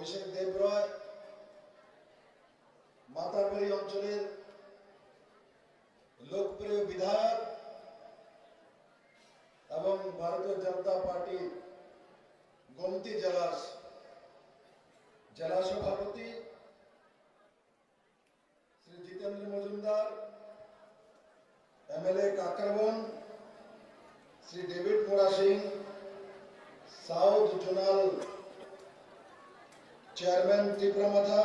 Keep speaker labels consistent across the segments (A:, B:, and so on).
A: অভিষেক দেব রয় মাতারবাড়ি অঞ্চলের লোকপ্রিয় বিধায়ক এবং ভারতীয় জনতা পার্টির গোমতি জেলার জেলা সভাপতি Shri Jitendra Majumdar, MLA Kakraban Shri David Murasing, south zonal chairman Tripuramatha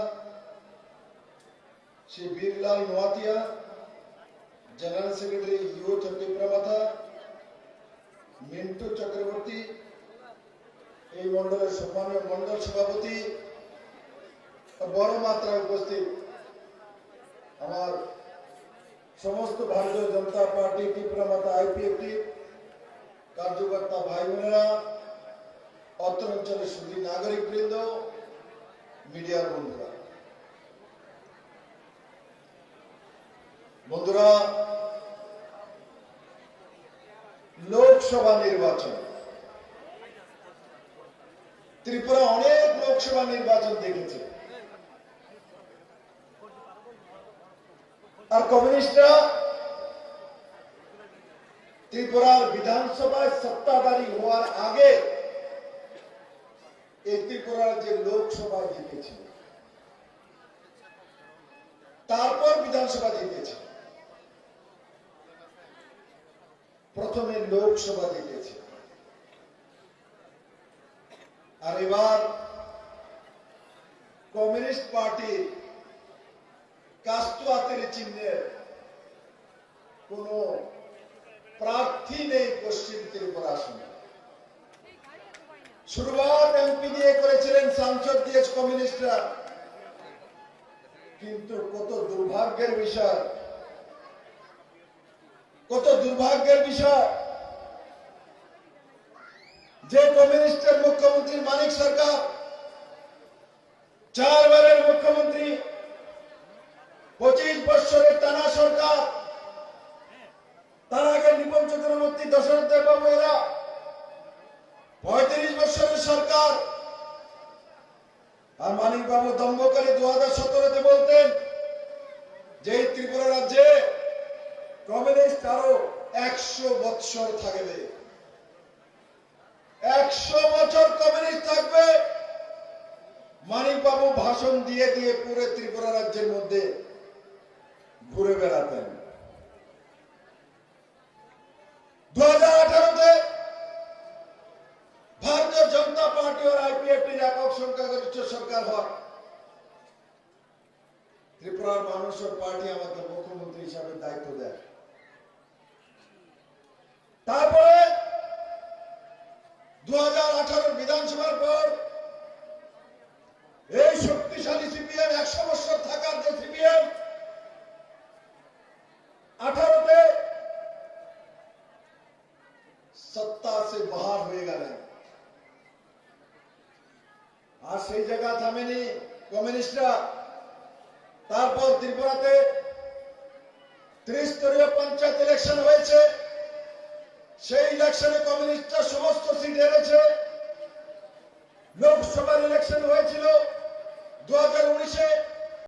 A: Shri Birlal Noatia general secretary youth Tripuramatha Mintu Chakraborty এই মন্ডলের সম্মানীয় মন্ডল সভাপতি বড় মাত্রায় উপস্থিত আমার সমস্ত ভারতীয় জনতা পার্টি ত্রিপুরা মাতা আইপিএফটি কার্যকর্তা ভাই বোনেরা অত্র অঞ্চলের সুদী নাগরিক বৃন্দ মিডিয়ার বন্ধুরা। বন্ধুরা, লোকসভা নির্বাচন। ত্রিপুরা অনেক লোকসভা নির্বাচন দেখেছে। আর কমিউনিস্টরা ত্রিপুরার বিধানসভায় সত্তাধারী হওয়ার আগে ত্রিপুরার যে লোকসভা জিতেছিল তারপর বিধানসভা জিতেছে, প্রথমে লোকসভা জিতেছে। আর এবার কমিউনিস্ট পার্টির কাস্তুয়াতের চিহ্নের কোন প্রার্থী নেই পশ্চিম ত্রিপুরা আসনে। শুরুয়াত এমপি দিয়ে করেছিলেন সাংসদ দিয়ে কমিউনিস্টরা। কিন্তু কত দুর্ভাগ্যের বিষয়। কত দুর্ভাগ্যের বিষয়। যে কমিউনিস্টের মুখ্যমন্ত্রী সরকার। আর মানিক বাবু দম্ভকারী দু হাজার সতেরোতে বলতেন যে ত্রিপুরা রাজ্যে কমিউনিস্ট আরও একশো বৎসর থাকবে। একশো বছর কমিউনিস্ট থাকবে। মানিক বাবু ভাষণ দিয়ে দিয়ে পুরো ত্রিপুরা রাজ্যের মধ্যে ঘুরে বেড়াতেন। দু হাজার ভারতীয় জনতা পার্টি और আইপিএফটির একক সংখ্যাগরিষ্ঠ সরকার হয় ত্রিপুরার মানুষ ও পার্টি আমাকে মুখ্যমন্ত্রী হিসাবে দায়িত্ব দেয় তারপরে দু হাজার আঠারো বিধানসভার পর এই শক্তিশালী সিপিএম একশো বছর থাকার যে সিপিএম আঠারোতে সত্তা সে বাহার হয়ে গেলেন আর সেই জায়গা থামেনি কমিউনিস্টরা। তারপর ত্রিপুরাতে ত্রিস্তরীয় পঞ্চায়েত ইলেকশন হয়েছে। সেই ইলেকশনে কমিউনিস্টরা সমস্ত সিট হেরেছে। লোকসভার ইলেকশন হয়েছিল। দু হাজার উনিশে